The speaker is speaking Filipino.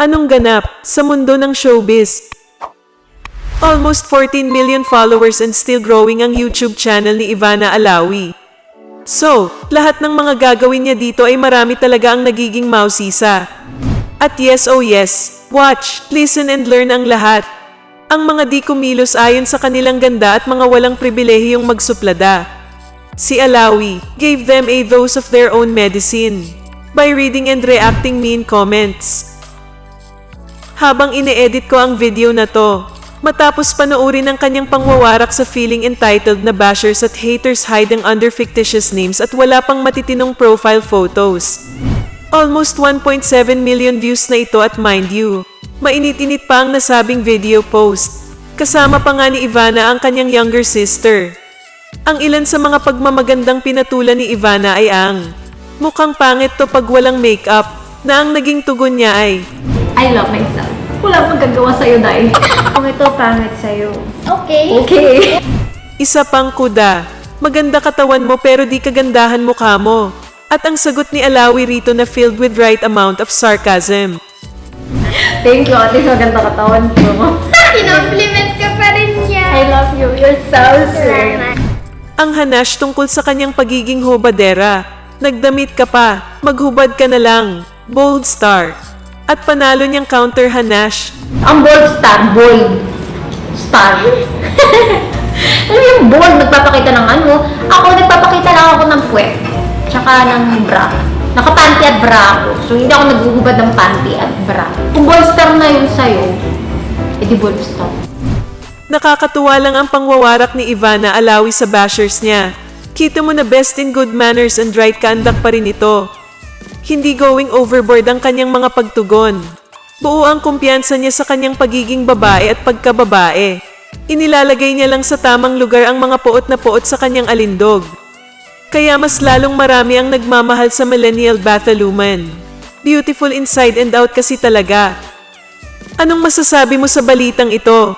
Anong ganap sa mundo ng showbiz? Almost 14 million followers and still growing ang YouTube channel ni Ivana Alawi. So, lahat ng mga gagawin niya dito ay marami talaga ang nagiging mausisa. At yes oh yes, watch, listen and learn ang lahat. Ang mga di kumilos ayon sa kanilang ganda at mga walang pribilehiyong magsuplada. Si Alawi gave them a dose of their own medicine by reading and reacting mean comments. Habang ine-edit ko ang video na to, matapos panoorin ang kanyang pangwawarak sa feeling entitled na bashers at haters hiding under fictitious names at wala pang matitinong profile photos. Almost 1.7 million views na ito at mind you, mainit-init pa ang nasabing video post. Kasama pa nga ni Ivana ang kanyang younger sister. Ang ilan sa mga pagmamagandang pinatulan ni Ivana ay ang mukhang pangit to pag walang makeup na ang naging tugon niya ay I love myself. Wala pang gagawa sa'yo, Day. Kung ito pangit sa'yo. Okay. Okay. Isa pang kuda. Maganda katawan mo pero di kagandahan mukha mo. At ang sagot ni Alawi rito na filled with right amount of sarcasm. Thank you, at least maganda katawan mo. Kinompliment ka pa rin niya. I love you. You're so sweet. Ang hanash tungkol sa kanyang pagiging hubadera. Nagdamit ka pa, maghubad ka na lang. Bold star. At panalo niyang counter hanash. Ang bold star, bold. Star. Alam mo yung bold, nagpapakita ng ano. Ako, nagpapakita lang ako ng puwet. Tsaka ng bra. Nakapanty at bra ako. So, hindi ako naguhubad ng panty at bra. Kung bold star na yun sa'yo, edi bold star. Nakakatuwa lang ang pangwawarak ni Ivana Alawi sa bashers niya. Kita mo na best in good manners and right kaandak pa rin ito. Hindi going overboard ang kanyang mga pagtugon. Buo ang kumpiyansa niya sa kanyang pagiging babae at pagkababae. Inilalagay niya lang sa tamang lugar ang mga poot na poot sa kanyang alindog. Kaya mas lalong marami ang nagmamahal sa millennial Bathaluman. Beautiful inside and out kasi talaga. Anong masasabi mo sa balitang ito?